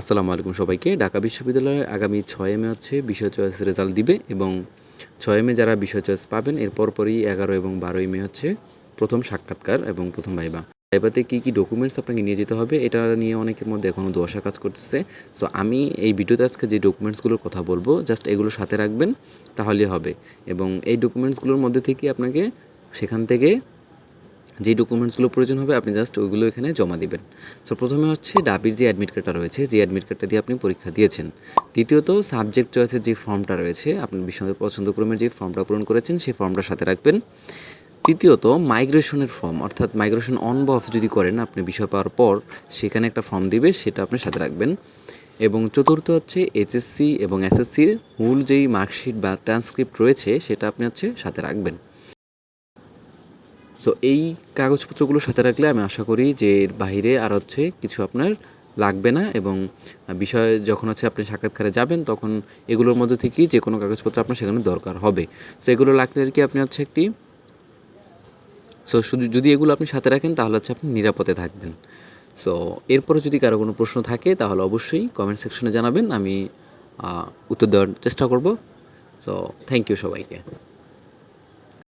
আসসালামু আলাইকুম সবাইকে। ঢাকা বিশ্ববিদ্যালয়ের আগামী ছয় মে হচ্ছে বিষয় চয়েস রেজাল্ট দিবে এবং ছয় মে যারা বিষয় চয়েস পাবেন, এর পরপরই এগারো এবং বারোই মে হচ্ছে প্রথম সাক্ষাৎকার এবং প্রথম ভাইবা। ভাইবাতে কী কী ডকুমেন্টস আপনাকে নিয়ে যেতে হবে, এটা নিয়ে অনেকের মধ্যে এখনও দোষা কাজ করতেছে। সো আমি এই ভিডিওতে আজকে যে ডকুমেন্টসগুলোর কথা বলব জাস্ট এগুলো সাথে রাখবেন তাহলেই হবে। এবং এই ডকুমেন্টসগুলোর মধ্যে থেকে আপনাকে সেখান থেকে যে ডকুমেন্টসগুলো প্রয়োজন হবে আপনি জাস্ট ওইগুলো এখানে জমা দিবেন। সো প্রথমে হচ্ছে ডাবির যে অ্যাডমিট কার্ডটা রয়েছে, যে অ্যাডমিট কার্ডটা দিয়ে আপনি পরীক্ষা দিয়েছেন। দ্বিতীয়ত সাবজেক্ট চয়েসের যে ফর্মটা রয়েছে, আপনি বিষয় পছন্দক্রমের যে ফর্মটা পূরণ করেছেন, সেই ফর্মটা সাথে রাখবেন। তৃতীয়ত মাইগ্রেশনের ফর্ম অর্থাৎ মাইগ্রেশন অন বা অফ যদি করেন, আপনি বিষয় পাওয়ার পর সেখানে একটা ফর্ম দিবে, সেটা আপনি সাথে রাখবেন। এবং চতুর্থ হচ্ছে এইচএসসি এবং এসএসসির মূল যেই মার্কশিট বা ট্রান্সক্রিপ্ট রয়েছে, সেটা আপনি হচ্ছে সাথে রাখবেন। সো এই কাগজপত্রগুলো সাথে রাখলে আমি আশা করি যে এর বাইরে আর হচ্ছে কিছু আপনার লাগবে না এবং বিষয় যখন হচ্ছে আপনি সাক্ষাৎকারে যাবেন তখন এগুলোর মধ্যে থেকেই যে কোনো কাগজপত্র আপনার সেখানে দরকার হবে। সো এগুলো লাগলে আর কি আপনি হচ্ছে একটি সো শুধু যদি এগুলো আপনি সাথে রাখেন তাহলে হচ্ছে আপনি নিরাপদে থাকবেন। সো এরপরে যদি কারও কোনো প্রশ্ন থাকে তাহলে অবশ্যই কমেন্ট সেকশনে জানাবেন। আমি উত্তর দেওয়ার চেষ্টা করব। সো থ্যাংক ইউ সবাইকে।